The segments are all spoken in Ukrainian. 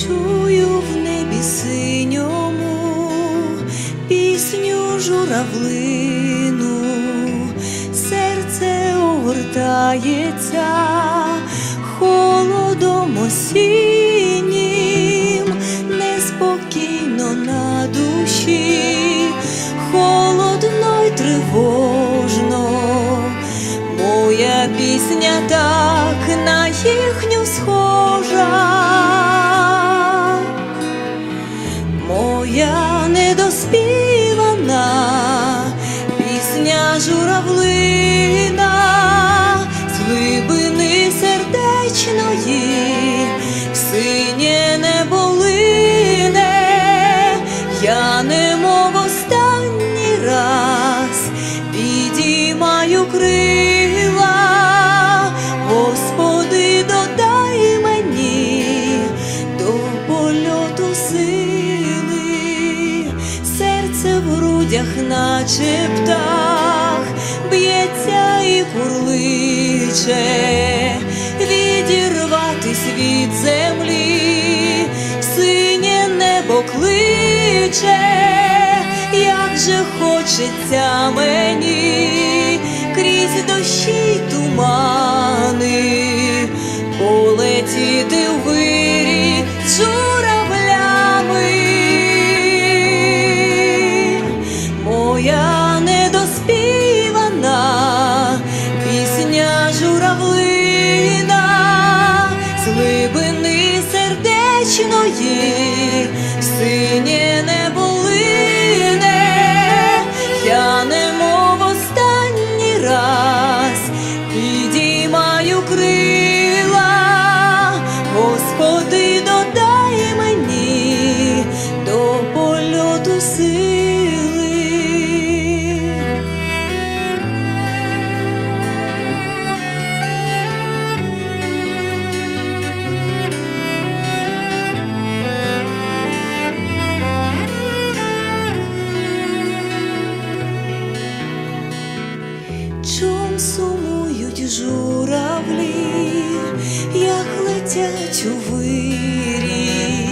Чую в небі синьому пісню журавлину, серце огортається холодом осіннім, неспокійно на душі, холодно й тривожно. Моя пісня так на їхню схожа. Недоспівана пісня журавлина з глибини сердечної в синє не болине, я не останній грудях, наче птах, б'ється і курличе, відірватись від землі, синє небо кличе, як же хочеться мені крізь дощі й пісня летять у вирій,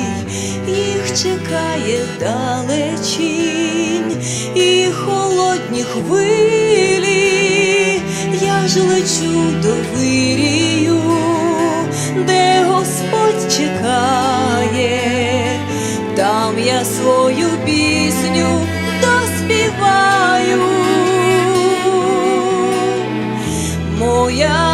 їх чекає далечінь і холодні хвилі, я ж лечу до вирію, де Господь чекає, там я свою пісню доспіваю. Моя